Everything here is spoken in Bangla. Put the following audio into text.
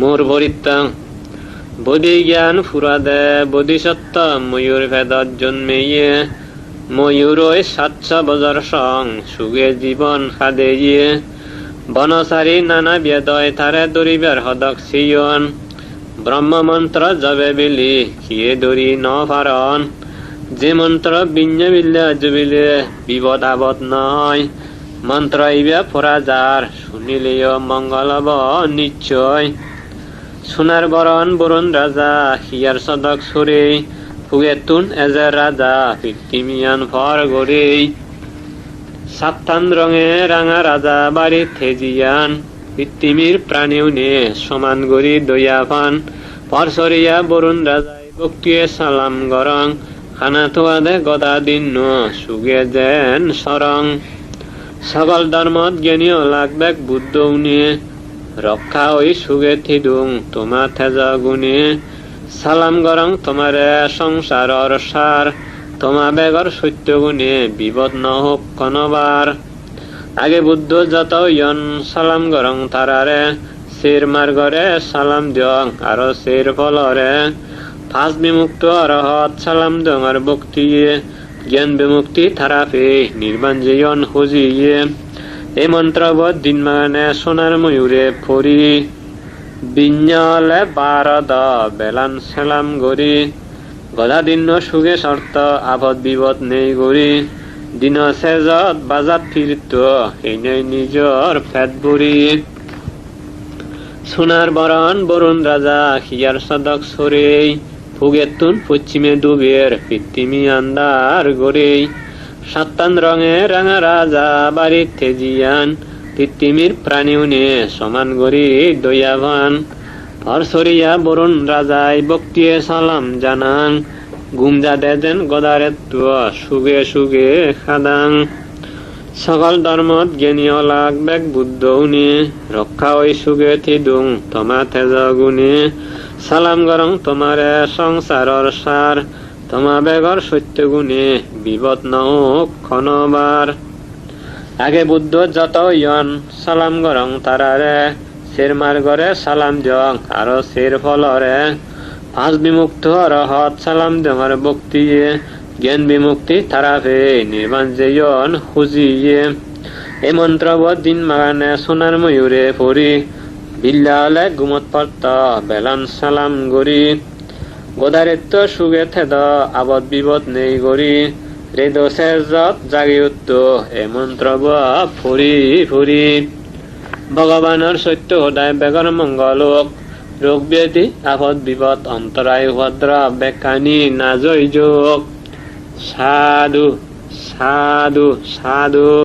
মোর পরিত্রাণ বোধি জ্ঞান ফুরাদে, বোধিসত্ত্ব, ময়ূর ভেদত জন্মেয়ে ময়ূরই সাতশ বজর সং, সুগে জীবন খাদে ইয়ে বনচারী নানা বেদয় তাৰে দৰিবাৰ সদক চিয়ন ব্ৰহ্ম মন্ত্ৰ জবে বিলি, সিয়ে দৰি ন পাৰণ যে মন্ত্ৰ বিঞ্জ বিলে জুবিলে বিপদ আবদ নহয়। মন্ত্ৰ ইবে ফৰা যাৰ, শুনিলেও মংগল নিশ্চয়। সোনার বরণ বরুণ রাজা, হিয়ার সদক সরে ফুগেতুন এজের রাজা পৃথিমিয়ান ফর গড়েই সাপ্তান রঙে রাঙা রাজা বাড়ি থেজিয়ান পৃথিবীর প্রাণীও নে সমান গরি দয়া পান পরসরিয়া বরুণ রাজাই বক্তিয়ে সালাম গরং, খানা থোয়াদে গদা দিন সুগে যেন সরং। সকল ধর্মত জ্ঞানীয় লাগবেক বুদ্ধ উনিয়ে রক্ষা ওই সুগে থিদুং তোমা থেজা গুণে। সালাম গরং তোমারে সংসারর সার, তোমা বেগর সত্য গুণে বিপদ নহক কনবার। আগে বুদ্ধ যত ইয়ন, সালাম গরং তারারে। শির মার্গরে সালাম দিয়ং আরও শির ফলরে। ফাঁস বিমুক্ত অরহত সালাম দিয়ং আর বক্তিয়ে জ্ঞান বিমুক্তি থারাপে নির্বাণ জীবন হুজিয়ে এই মন্ত্রবধ দিনমানে সোনার ময়ূরে ফরি। বিঞ্জলে বারদ বেলান সেলাম গরি। গধা দিন সুগে শর্ত আবদ বিপদ নেই গরি। দিন সেজত বাজাত ফিরত এই নিজর ফেট বুড়ি সোনার বরণ বরুণ রাজা হিয়ার সদক সরেই ফুগেতুন পশ্চিমে ডুবের পৃথিবী আন্দার গড়েই সাত্তান রঙে রাঙা রাজা বাড়ি থেজিয়ান পৃথিবীর প্রাণীও নে সমান গরি দয়াবান। হরসরিয়া বরুণ রাজাই বক্তিয়ে সালাম জানাং গুমজা দেজেন গদারে তুয় সুগে সুগে খাদাং। সকল ধর্মত জ্ঞানীয় লাগ বেগ বুদ্ধ উনি, রক্ষা ওই সুগে থিদুং তোমা তেজ গুণে। সালাম গরং তোমারে সংসারর সার তোমা বেগর সত্য গুণে বিপদ নহক ক্ষণবার। আগে বুদ্ধ যত ইয়ন সালাম গরং তারারে সের মার্গরে সালাম জং, আরও সের ফলরে। পাঁচ বিমুক্ত রহত সালাম জঙর বক্তিয়ে জ্ঞান বিমুক্তি তারাফে নির্বাণ যেয়ন খুঁজিয়ে। এই মন্ত্রবধ দিন মাগানে সোনার ময়ূরে পরি বিল্লালে গুমত পার্ত বেলান সালাম গরি গোদারিত্ব সুগে থেদ, আবদ বিপদ নেই গরি হৃদ সেজত জাগি উত্ত, এ মন্ত্র ফুরি ফুরি ভগবানের সত্য সদায় বেগর মঙ্গলোক রোগ ব্যাধি আপদ বিপদ অন্তরায় ভদ্র বেকানি নাজয় যোগ। সাধু সাধু সাধু।